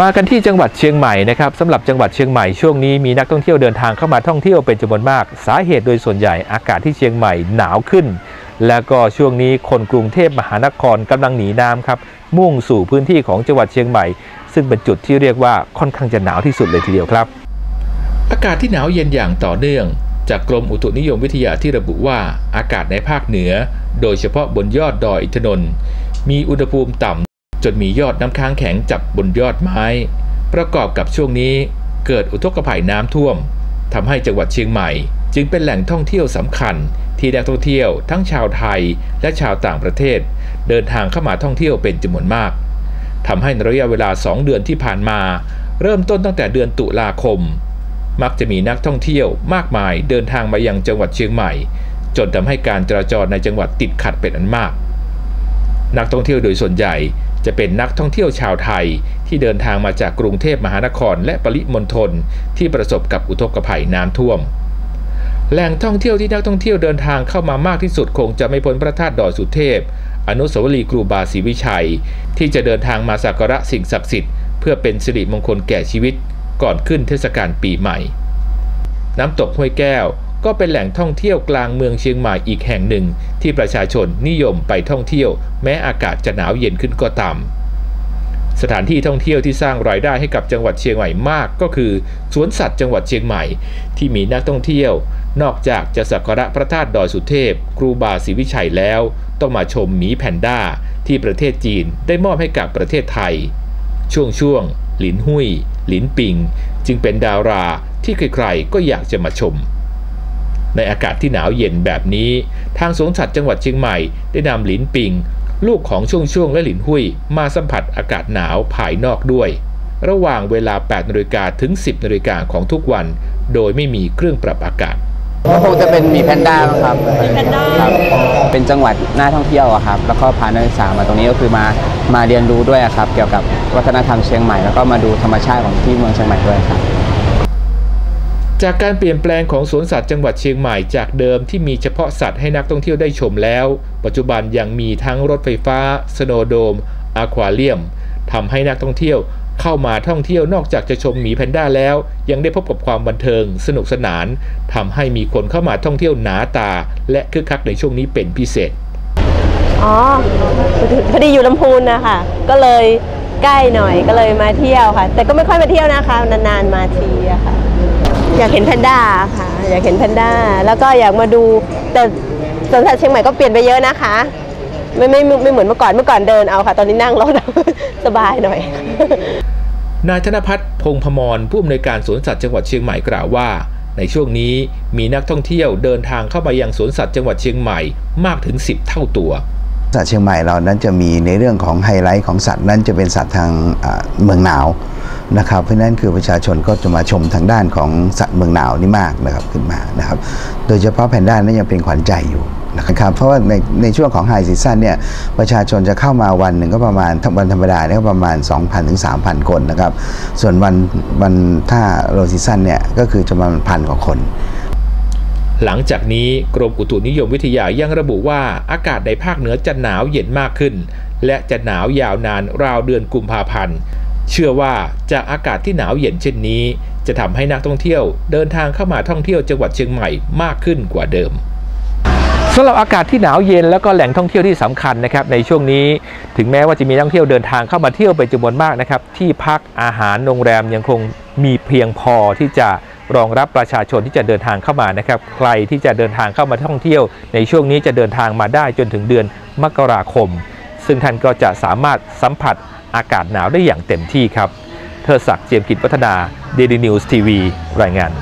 มากันที่จังหวัดเชียงใหม่นะครับสำหรับจังหวัดเชียงใหม่ช่วงนี้มีนักท่องเที่ยวเดินทางเข้ามาท่องเที่ยวเป็นจำนวนมาก สาเหตุโดยส่วนใหญ่อากาศที่เชียงใหม่หนาวขึ้น แล้วก็ช่วงนี้คนกรุงเทพมหานครกำลังหนีน้ำครับมุ่งสู่พื้นที่ของจังหวัดเชียงใหม่ ซึ่งเป็นจุดที่เรียกว่าค่อนข้างจะหนาวที่สุดเลยทีเดียวครับ อากาศที่หนาวเย็นอย่างต่อเนื่อง จากกรมอุตุนิยมวิทยาที่ระบุว่าอากาศในภาคเหนือ โดยเฉพาะบนยอดดอยอินทนนท์มีอุณหภูมิต่ำ จนมียอดน้ำค้างแข็งจับบนยอดไม้ ประกอบกับช่วงนี้เกิดอุทกภัยน้ำท่วมทำให้จังหวัดเชียงใหม่ จึงเป็นแหล่งท่องเที่ยวสำคัญ ที่นักท่องเที่ยวทั้งชาวไทยและชาวต่างประเทศ เดินทางเข้ามาท่องเที่ยวเป็นจำนวนมากทำให้ในระยะเวลา 2 เดือนที่ผ่านมา เริ่มต้นตั้งแต่เดือนตุลาคม มักจะมีนักท่องเที่ยวมากมายเดินทางมายังจังหวัดเชียงใหม่ จนทำให้การจราจรในจังหวัดติดขัดเป็นอันมาก นักท่องเที่ยวโดยส่วนใหญ่ จะเป็นนักท่องเที่ยวชาวไทยที่เดินทางมาจากกรุงเทพมหานครและปริมณฑลที่ประสบกับอุทกภัยน้ำท่วม แหล่งท่องเที่ยวที่นักท่องเที่ยวเดินทางเข้ามามากที่สุดคงจะไม่พ้นพระธาตุดอยสุเทพ อนุสาวรีย์ครูบาศรีวิชัย ที่จะเดินทางมาสักการะสิ่งศักดิ์สิทธิ์เพื่อเป็นสิริมงคลแก่ชีวิต ก่อนขึ้นเทศกาลปีใหม่ น้ำตกห้วยแก้ว ก็เป็นแหล่งท่องเที่ยวกลางเมืองเชียงใหม่อีกแห่งหนึ่ง ที่ประชาชนนิยมไปท่องเที่ยว แม้อากาศจะหนาวเย็นขึ้นก็ตาม สถานที่ท่องเที่ยวที่สร้างรายได้ให้กับจังหวัดเชียงใหม่มากก็คือสวนสัตว์จังหวัดเชียงใหม่ ที่มีนักท่องเที่ยว นอกจากจะสักการะพระธาตุดอยสุเทพ ครูบาศรีวิชัยแล้ว ต้องมาชมหมีแพนด้า ที่ประเทศจีนได้มอบให้กับประเทศไทย ช่วงช่วงหลินหุยหลินปิง จึงเป็นดาราที่ใครๆก็อยากจะมาชม ในอากาศที่หนาวเย็นแบบนี้ ทางสวนสัตว์จังหวัดเชียงใหม่ได้นำหลินปิง ลูกของช่วงช่วงและหลินหุยมาสัมผัสอากาศหนาวภายนอกด้วย ระหว่างเวลา 8นาฬิกาถึง 10นาฬิกาของทุกวัน โดยไม่มีเครื่องปรับอากาศก็คงจะเป็นหมีแพนด้าครับมีแพนด้าครับเป็นจังหวัดน่าท่องเที่ยวอะครับ แล้วก็พานักศึกษามาตรงนี้ก็คือมามาเรียนรู้ด้วยอะครับ เกี่ยวกับวัฒนธรรมเชียงใหม่แล้วก็มาดูธรรมชาติของที่เมืองเชียงใหม่ด้วยครับ จากการเปลี่ยนแปลงของสวนสัตว์จังหวัดเชียงใหม่จากเดิมที่มีเฉพาะสัตว์ให้นักท่องเที่ยวได้ชมแล้ว ปัจจุบันยังมีทั้งรถไฟฟ้า สโนโดมอะควาเรียมทำให้นักท่องเที่ยวเข้ามาท่องเที่ยวนอกจากจะชมหมีแพนด้าแล้ว ยังได้พบกับความบันเทิง สนุกสนานทำให้มีคนเข้ามาท่องเที่ยวหนาตา และคึกคักในช่วงนี้เป็นพิเศษอ๋อพอดีอยู่ลำพูนนะคะก็เลยใกล้หน่อยก็เลยมาเที่ยวค่ะ แต่ก็ไม่ค่อยมาเที่ยวนะคะ นานๆมาทีอะค่ะ อยากเห็นแพนด้าค่ะ อยากเห็นแพนด้า แล้วก็อยากมาดูแต่สวนสัตว์เชียงใหม่ก็เปลี่ยนไปเยอะนะคะ ไม่ไม่ไม่ไม่เหมือนเมื่อก่อนเมื่อก่อนเดินเอาค่ะ ตอนนี้นั่งรถเอาสบายหน่อย นายธนพัฒน์พงษ์พมรผู้อำนวยการสวนสัตว์จังหวัดเชียงใหม่กล่าวว่า ในช่วงนี้มีนักท่องเที่ยวเดินทางเข้ามายังสวนสัตว์จังหวัดเชียงใหม่มากถึง 10 เท่าตัวสัตว์เชียงใหม่เรานั้นจะมีในเรื่องของไฮไลท์ของสัตว์นั้นจะเป็นสัตว์ทางอ่าเมืองหนาว นะครับเพราะนั้นคือประชาชนก็จะมาชมทางด้านของสัตว์เมืองหนาวนี่มากนะครับขึ้นมานะครับโดยเฉพาะแพนด้านั้นยังเป็นขวัญใจอยู่นะครับเพราะว่าในในช่วงของไฮซีซั่นเนี่ยประชาชนจะเข้ามาวันหนึ่งก็ประมาณวันธรรมดาเนี่ยก็ประมาณ 2,000ถึง3,000 คนนะครับส่วนวันวันถ้าโรซีซั่นเนี่ยก็คือจะประมาณพันกว่าคน หลังจากนี้กรมอุตุนิยมวิทยายังระบุว่าอากาศในภาคเหนือจะหนาวเย็นมากขึ้น และจะหนาวยาวนานราวเดือนกุมภาพันธ์ เชื่อว่าจากอากาศที่หนาวเย็นเช่นนี้ จะทำให้นักท่องเที่ยวเดินทางเข้ามาท่องเที่ยวจังหวัดเชียงใหม่มากขึ้นกว่าเดิมสำหรับอากาศที่หนาวเย็นแล้วก็แหล่งท่องเที่ยวที่สำคัญนะครับในช่วงนี้ถึงแม้ว่าจะมีนักท่องเที่ยวเดินทางเข้ามาเที่ยวเป็นจำนวนมากนะครับที่พักอาหารโรงแรมยังคงมีเพียงพอที่จะรองรับประชาชนที่จะเดินทางเข้ามานะครับใครที่จะเดินทางเข้ามาท่องเที่ยว ในช่วงนี้จะเดินทางมาได้จนถึงเดือนมกราคม ซึ่งท่านก็จะสามารถสัมผัส อากาศหนาวได้อย่างเต็มที่ครับ เธอศักดิ์เจียมกิจวัฒนาเดลินิวส์ทีวีรายงาน